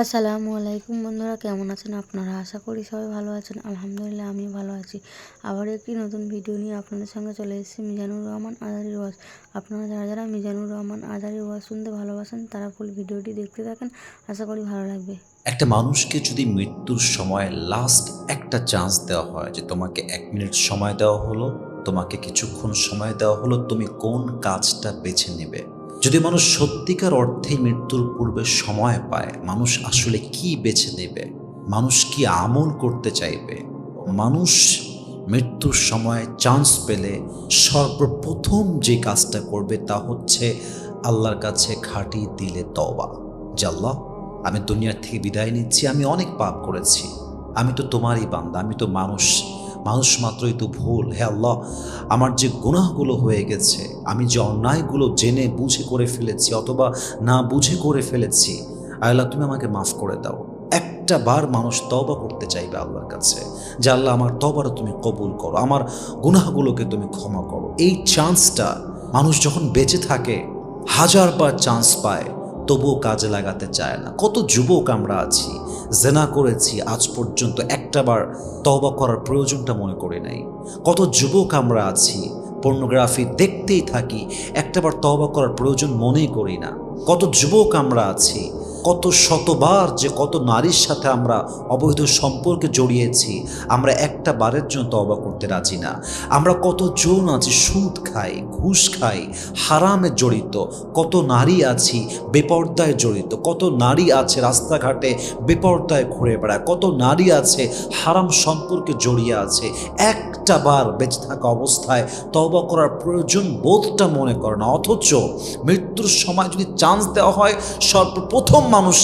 আসসালামু আলাইকুম বন্ধুরা, কেমন আছেন আপনারা? আশা করি সবাই ভালো আছেন। আলহামদুলিল্লাহ আমি ভালো আছি। আবার একটি নতুন ভিডিও নিয়ে আপনাদের সঙ্গে চলে এসেছি, মিজানুর রহমান আজারি ওয়াজ। আপনারা যারা যারা মিজানুর রহমান আজারি ওয়াজ শুনতে ভালোবাসেন, তারা ফুল ভিডিওটি দেখতে থাকেন। আশা করি ভালো লাগবে। একটা মানুষকে যদি মৃত্যুর সময় লাস্ট একটা চান্স দেওয়া হয়, যে তোমাকে এক মিনিট সময় দেওয়া হলো, তোমাকে কিছুক্ষণ সময় দেওয়া হলো, তুমি কোন কাজটা বেছে নেবে? যদি মানুষ সত্যিকার অর্থেই মৃত্যুর পূর্বে সময় পায়, মানুষ আসলে কি বেছে নেবে? মানুষ কি আমল করতে চাইবে? মানুষ মৃত্যুর সময় চান্স পেলে সর্বপ্রথম যে কাজটা করবে তা হচ্ছে আল্লাহর কাছে খাঁটি দিলে তবা জাল্লাহ আমি দুনিয়ার থেকে বিদায় নিচ্ছি, আমি অনেক পাপ করেছি। আমি তো তোমারই বান্দা, আমি তো মানুষ। মানুষ মাত্রই তো ভুল। হে আল্লাহ, আমার যে গুনাহগুলো হয়ে গেছে, আমি যে অন্যায়গুলো জেনে বুঝে করে ফেলেছি অথবা না বুঝে করে ফেলেছি, আল্লাহ তুমি আমাকে মাফ করে দাও। একটা বার মানুষ তবা করতে চাইবে আল্লাহর কাছে, যে আল্লাহ আমার তবারও তুমি কবুল করো, আমার গুনাহগুলোকে তুমি ক্ষমা করো। এই চান্সটা মানুষ যখন বেঁচে থাকে, হাজারবার চান্স পায় তবুও কাজে লাগাতে চায় না। কত যুবক আমরা আছি, জেনা করেছি, আজ পর্যন্ত একটাবার তবা করার প্রয়োজনটা মনে করে নাই। কত যুবক আমরা আছি, পর্নোগ্রাফি দেখতেই থাকি, একটাবার তবা করার প্রয়োজন মনেই করি না। কত যুবক আমরা আছি কত শতবার যে কত নারীর সাথে আমরা অবৈধ সম্পর্কে জড়িয়েছি, আমরা একটা বারের জন্য তবা করতে রাজি না। আমরা কত জন আছি, সুদ খাই, ঘুষ খাই, হারামে জড়িত, কত নারী আছি, বেপর্দায় জড়িত, কত নারী আছে রাস্তাঘাটে বেপর্দায় ঘুরে বেড়ায়, কত নারী আছে হারাম সম্পর্কে জড়িয়ে আছে। একটা বার বেঁচে থাকা অবস্থায় তবা করার প্রয়োজন বোধটা মনে করে না, অথচ মৃত্যুর সময় যদি চান্স দেওয়া হয়, সর্বপ্রথম মানুষ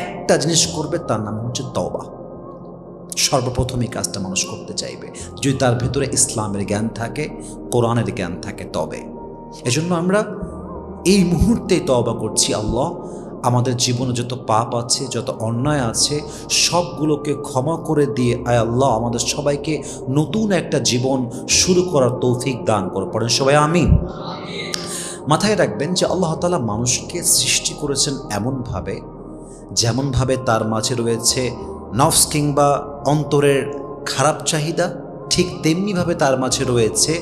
একটা জিনিস করবে, তার নাম হচ্ছে তবা সর্বপ্রথম এই কাজটা মানুষ করতে চাইবে। যদি তার ভেতরে ইসলামের জ্ঞান থাকে, কোরআনের জ্ঞান থাকে তবে। এজন্য আমরা এই মুহূর্তে তবা করছি, আল্লাহ, আমাদের জীবনে যত পাপ আছে, যত অন্যায় আছে, সবগুলোকে ক্ষমা করে দিয়ে, আয় আল্লাহ, আমাদের সবাইকে নতুন একটা জীবন শুরু করার তৌফিক দান করে। পড়েন সবাই আমি মাথায় রাখবেন যে আল্লাহ তালা মানুষকে সৃষ্টি করেছেন এমনভাবে যেমনভাবে তার মাঝে রয়েছে নফস কিংবা অন্তরের খারাপ চাহিদা, ঠিক তেমনিভাবে তার মাঝে রয়েছে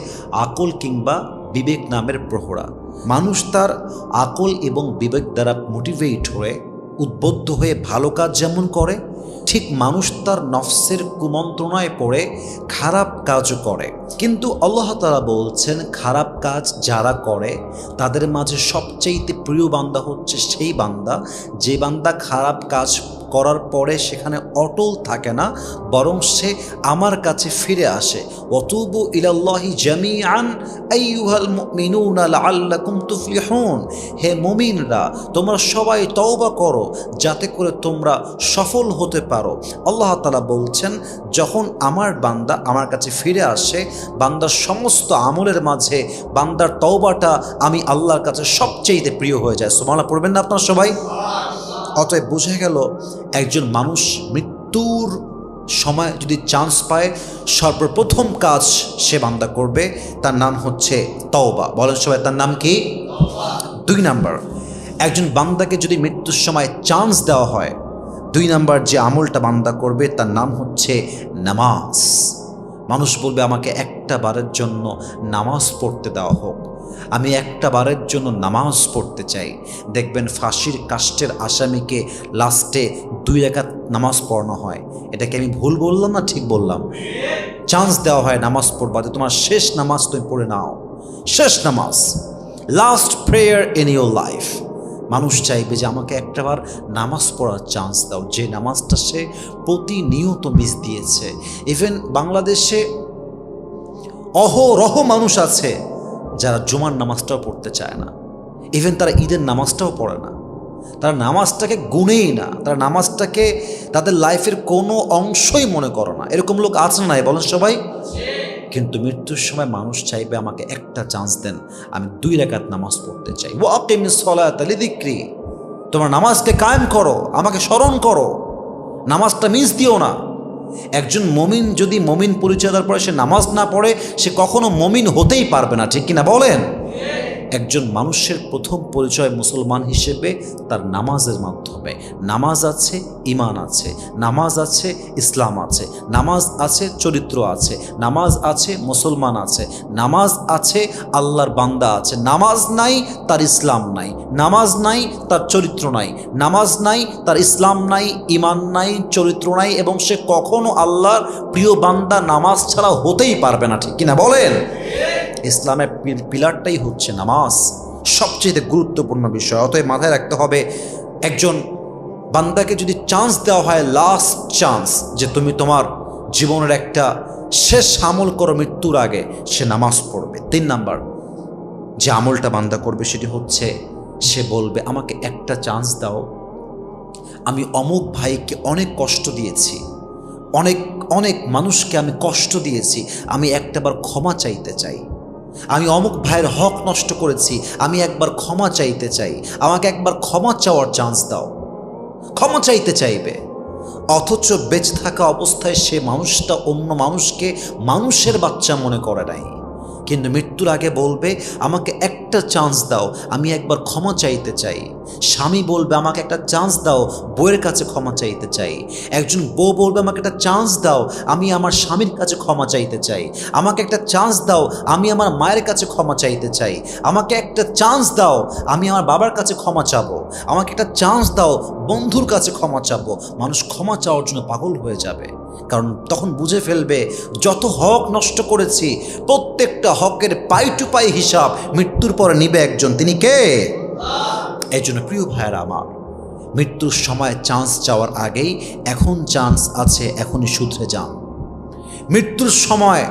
আকল কিংবা বিবেক নামের প্রহরা। মানুষ তার আকল এবং বিবেক দ্বারা মোটিভেট হয়ে, উদ্বুদ্ধ হয়ে ভালো কাজ যেমন করে ঠিক মানুষ তার নফসের কুমন্ত্রণায় পড়ে, খারাপ কাজও করে। কিন্তু আল্লাহ তারা বলছেন, খারাপ কাজ যারা করে, তাদের মাঝে সবচেয়েতে প্রিয় বান্দা হচ্ছে সেই বান্দা। যে বান্দা খারাপ কাজ করার পরে সেখানে অটল থাকে না, বরং সে আমার কাছে ফিরে আসে। অতুবু ইলাল্লাহি জামিআন হে মুমিনরা, তোমরা সবাই তওবা করো, যাতে করে তোমরা সফল হতে পারো। আল্লাহ তাআলা বলছেন, যখন আমার বান্দা আমার কাছে ফিরে আসে, বান্দার সমস্ত আমলের মাঝে বান্দার তওবাটা আমি আল্লাহর কাছে সবচেয়ে প্রিয় হয়ে যায়। সুবহানাল্লাহ, পড়বেন না আপনারা সবাই? অতএব বোঝা গেল একজন মানুষ মৃত্যুর সময় যদি চান্স পায়, সর্বপ্রথম কাজ সে বান্দা করবে। তার নাম হচ্ছে তওবা। বলেন সবাই, তার নাম কি? দুই নাম্বার, একজন বান্দাকে যদি মৃত্যুর সময় চান্স দেওয়া হয়, দুই নাম্বার যে আমলটা বান্দা করবে, তার নাম হচ্ছে নামাজ। মানুষ বলবে, আমাকে একটা বারের জন্য নামাজ পড়তে দেওয়া হোক। আমি একটা বারের জন্য নামাজ পড়তে চাই। দেখবেন ফাঁসির কাষ্টের আসামিকে লাস্টে দুই রেখাত নামাজ পড়ানো হয়। এটাকে আমি ভুল বললাম না ঠিক বললাম? চান্স দেওয়া হয় নামাজ পড়বা যে তোমার শেষ নামাজ তুমি পড়ে নাও। শেষ নামাজ। Last prayer in your life মানুষ চাইবে যে আমাকে একটাবার নামাজ পড়ার চান্স দাও। যে নামাজটা সে প্রতিনিয়ত মিস দিয়েছে। ইভেন বাংলাদেশে অহরহ মানুষ আছে। যারা জুমার নামাজটাও পড়তে চায় না। ইভেন তারা ঈদের নামাজটাও পড়ে না। তারা নামাজটাকে গুনেই না। তারা নামাজটাকে তাদের লাইফের কোনো অংশই মনে করে না। এরকম লোক আছে না বলেন সবাই? কিন্তু মৃত্যুর সময় মানুষ চাইবে আমাকে একটা চান্স দেন, আমি দুই রেখাত নামাজ পড়তে চাই। ও আপনি সলায়াতালি দিক্রি তোমার নামাজকে কায়েম করো, আমাকে স্মরণ করো। নামাজটা মিস দিও না। একজন মমিন যদি মমিন পরিচয় দেওয়ার পরে সে নামাজ না পড়ে, সে কখনো মমিন হতেই পারবে না, ঠিক কিনা বলেন? একজন মানুষের প্রথম পরিচয় মুসলমান হিসেবে তার নামাজের মাধ্যমে। নামাজ আছে ইমান আছে। নামাজ আছে, ইসলাম আছে। নামাজ আছে, চরিত্র আছে। নামাজ আছে, মুসলমান আছে। নামাজ আছে, আল্লাহর বান্দা আছে। নামাজ নাই, তার ইসলাম নাই। নামাজ নাই, তার চরিত্র নাই। নামাজ নাই, তার ইসলাম নাই ইমান নাই, চরিত্র নাই এবং সে কখনো আল্লাহর প্রিয় বান্দা নামাজ ছাড়া হতেই পারবে না, ঠিক কিনা বলেন? ইসলামের পিলারটাই হচ্ছে নামাজ। সবচেয়ে গুরুত্বপূর্ণ বিষয়। অতএব মাথায় রাখতে হবে, একজন বান্দাকে যদি চান্স দেওয়া হয় লাস্ট চান্স যে তুমি তোমার জীবনের একটা শেষ আমল করো মৃত্যুর আগে, সে নামাজ পড়বে। তিন নাম্বার, যে আমলটা বান্দা করবে সেটি হচ্ছে, সে বলবে, আমাকে একটা চান্স দাও। আমি অমুক ভাইকে অনেক কষ্ট দিয়েছি। অনেক অনেক মানুষকে আমি কষ্ট দিয়েছি। আমি একটাবার ক্ষমা চাইতে চাই। আমি অমুক ভাইয়ের হক নষ্ট করেছি, আমি একবার ক্ষমা চাইতে চাই। আমাকে একবার ক্ষমা চাওয়ার চান্স দাও। ক্ষমা চাইতে চাইবে। অথচ বেঁচে থাকা অবস্থায় সে মানুষটা অন্য মানুষকে মানুষের বাচ্চা মনে করে নাই। কিন্তু মৃত্যুর আগে বলবে, আমাকে একটা চান্স দাও, আমি একবার ক্ষমা চাইতে চাই। স্বামী বলবে, আমাকে একটা চান্স দাও, বউয়ের কাছে ক্ষমা চাইতে চাই। একজন বউ বলবে, আমাকে একটা চান্স দাও, আমি আমার স্বামীর কাছে ক্ষমা চাইতে চাই। আমাকে একটা চান্স দাও, আমি আমার মায়ের কাছে ক্ষমা চাইতে চাই। আমাকে একটা চান্স দাও, আমি আমার বাবার কাছে ক্ষমা চাবো। আমাকে একটা চান্স দাও, বন্ধুর কাছে ক্ষমা চাবো। মানুষ ক্ষমা চাওয়ার জন্য পাগল হয়ে যাবে। কারণ তখন বুঝে ফেলবে, যত হক নষ্ট করেছি, প্রত্যেকটা হকের পাই টু পাই হিসাব মৃত্যুর পরে নিবে একজন। তিনি কে? এই জন্য প্রিয় ভাইয়েরা আমার, মৃত্যুর সময় চান্স চাওয়ার আগেই এখন চান্স আছে, এখনই শুধরে যান। মৃত্যুর সময়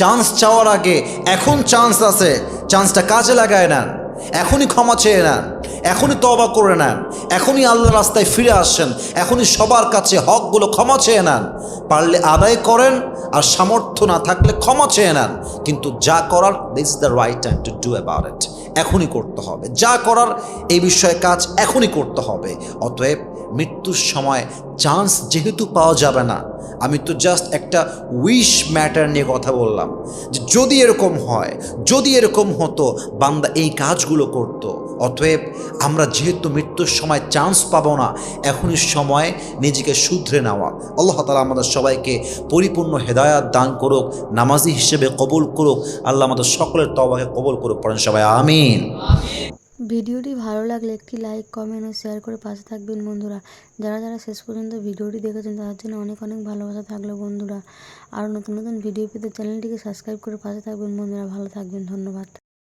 চান্স চাওয়ার আগে এখন চান্স আছে চান্সটা কাজে লাগায় নেন, এখনই ক্ষমা চেয়ে নেন, এখনই তবা করে নেন এখনই আল্লাহ রাস্তায় ফিরে আসেন। এখনই সবার কাছে হকগুলো ক্ষমা চেয়ে নেন। পারলে আদায় করেন আর সামর্থ্য না থাকলে ক্ষমা চেয়ে নেন। কিন্তু যা করার this the right time to do about it এখনই করতে হবে। যা করার, এই বিষয়ে কাজ এখনই করতে হবে। অতএব মৃত্যুর সময় চান্স যেহেতু পাওয়া যাবে না, আমি তো জাস্ট একটা উইশ ম্যাটার নিয়ে কথা বললাম। যে যদি এরকম হয়, যদি এরকম হতো, বান্দা এই কাজগুলো করত। অতএব আমরা যেহেতু মৃত্যুর সময় চান্স পাবো না, এখনই সময় নিজেকে শুধরে নেওয়া। আল্লাহ তালা আমাদের সবাইকে পরিপূর্ণ হেদায়াত দান করুক, নামাজি হিসেবে কবুল করুক, আল্লাহ আমাদের সকলের তবাকে কবুল করুক, পড়েন সবাই, আমিন। ভিডিওটি ভালো লাগলে একটি লাইক কমেন্ট ও শেয়ার করে পাশে থাকবেন বন্ধুরা। যারা যারা শেষ পর্যন্ত ভিডিওটি দেখেছেন, তাদের জন্য অনেক অনেক ভালোবাসা থাকল বন্ধুরা। আরও নতুন নতুন ভিডিও পেতে চ্যানেলটিকে সাবস্ক্রাইব করে পাশে থাকবেন বন্ধুরা। ভালো থাকবেন, ধন্যবাদ।